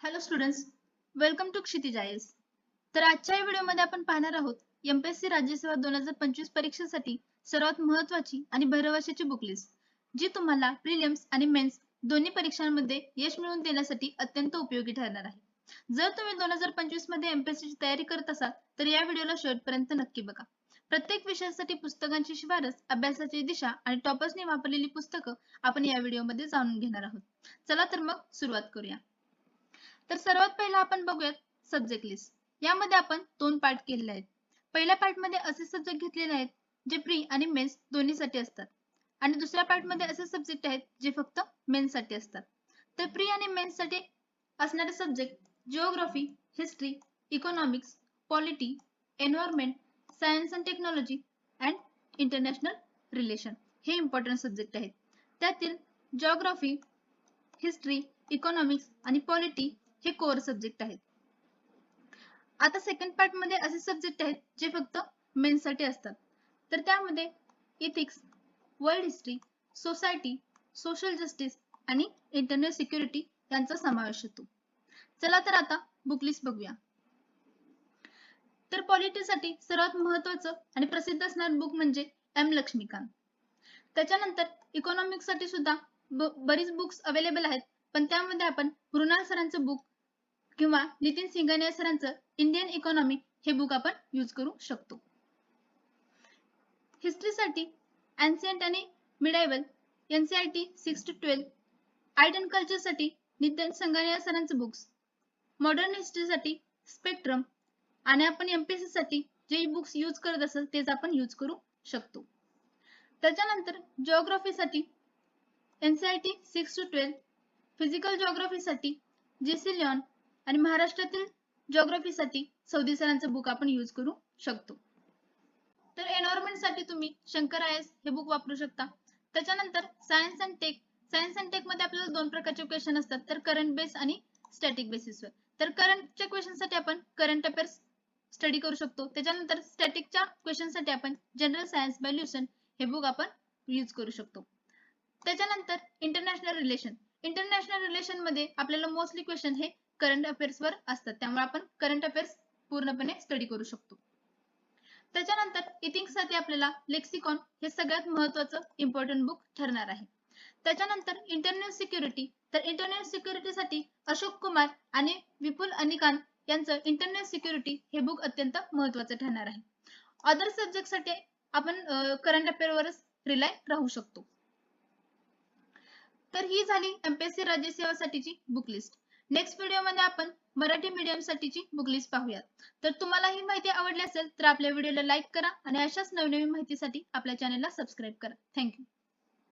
Hello students welcome to Kshitij IAS तर आजच्या या व्हिडिओमध्ये आपण पाहणार आहोत एमपीएससी राज्यसेवा दोन हजार पंचवीस परीक्षेसाठी सर्वात महत्वाची आणि भरवशाची बुकलिस्ट जी तुम्हाला प्रिलियम्स आणि मेन्स दोन्ही परीक्षांमध्ये यश मिळवून देण्यासाठी अत्यंत उपयोगी ठरणार आहे. जर तुम्ही दोन हजार पंचवीसमध्ये एमपीएससी ची तयारी करत असाल तर या व्हिडिओला शेवटपर्यंत नक्की बघा. प्रत्येक विषयासाठी पुस्तकांची शिफारस अभ्यासाची दिशा आणि टॉपर्सनी वापरलेली पुस्तकं आपण या व्हिडिओमध्ये जाणून घेणार आहोत. चला तर मग सुरुवात करूया. तर सर्वात पहिला आपण बघूयात सब्जेक्ट लिस्ट यामध्ये आपण दोन पार्ट केलेले आहेत. पहिल्या पार्टमध्ये असे सब्जेक्ट घेतलेले आहेत जे प्री आणि मेन्स दोन्हीसाठी असतात. आणि दुसऱ्या पार्टमध्ये असे सब्जेक्ट आहेत जे फक्त मेन्ससाठी असतात. तर प्री आणि मेन्ससाठी असणारे subject geography history economics polity environment science and technology and international relation हे इम्पॉर्टंट सब्जेक्ट आहेत. त्यातील जिओग्राफी हिस्ट्री इकॉनॉमिक्स आणि पॉलिटी हे कोर सब्जेक्ट आहेत. आता सेकंड पार्टमध्ये असे सब्जेक्ट आहेत जे फक्त मेन साठी असतात. तर त्यामध्ये ethics world history society social justice आणि इंटरनल सिक्युरिटी यांचा समावेश होतो. चला तर आता बुक लिस्ट बघूया. तर पॉलिटीसाठी सर्वात महत्वाचं आणि प्रसिद्ध असणार बुक म्हणजे एम लक्ष्मीकांत. त्याच्यानंतर इकॉनॉमिक्ससाठी सुद्धा बरीच बुक्स अवेलेबल आहेत. पण त्यामध्ये आपण मृणाल सरांचं बुक किंवा नितीन सिंगनिया सरांचं इंडियन इकॉनॉमी हे बुक आपण यूज करू शकतो. हिस्ट्रीसाठी अँसियंट आणि medieval NCERT six to twelve art and कल्चरसाठी Nitin Singhania सरांचं बुक्स मॉडर्न हिस्ट्रीसाठी स्पेक्ट्रम आणि आपण एमपीएससी साठी जे बुक्स यूज करत असेल तेच आपण यूज करू शकतो. त्याच्यानंतर जिओग्राफीसाठी NCERT six to twelve physical जिओग्राफीसाठी G C Leong आणि महाराष्ट्रातील जिओग्राफीसाठी सौदी सरांचं बुक आपण यूज करू शकतो. तर एन्व्हायरमेंटसाठी तुम्ही शंकर आय एस हे बुक वापरू शकता. त्याच्यानंतर science and tech science and टेकमध्ये आपल्याला दोन प्रकारचे क्वेश्चन असतात. तर करंट बेस आणि स्टॅटिक बेसिसवर तर करंटच्या क्वेश्चनसाठी आपण करंट अफेअर्स स्टडी करू शकतो. त्याच्यानंतर स्टॅटिकच्या क्वेश्चनसाठी आपण जनरल सायन्स बाय ल्युसन हे बुक आपण यूज करू शकतो. त्याच्यानंतर इंटरनॅशनल रिलेशन इंटरनॅशनल रिलेशनमध्ये आपल्याला मोस्टली क्वेश्चन हे करंट अफेअर्सवर असतात. त्यामुळे आपण करंट अफेअर्स पूर्णपणे स्टडी करू शकतो. त्याच्यानंतर इथिंगसाठी आपल्याला लेक्सिकॉन हे सगळ्यात महत्वाचं इम्पॉर्टंट बुक ठरणार आहे. त्याच्यानंतर इंटरनल सिक्युरिटी तर इंटरनल सिक्युरिटी साठी अशोक कुमार आणि विपुल अनिकांत यांचं इंटरनल सिक्युरिटी हे बुक अत्यंत महत्वाचं ठरणार आहे. अदर सब्जेक्टसाठी आपण करंट अफेअर वरच रिलाय राहू शकतो. तर ही झाली एमपीएससी राज्यसेवासाठीची बुक लिस्ट नेक्स्ट व्हिडिओमध्ये आपण मराठी मीडियम साठीची बुक लिस्ट पाहूयात. तर तुम्हाला ही माहिती आवडली असेल तर आपल्या व्हिडिओला लाईक करा आणि अशाच नवनवीन माहितीसाठी आपल्या चॅनलला सबस्क्राईब करा. थँक्यू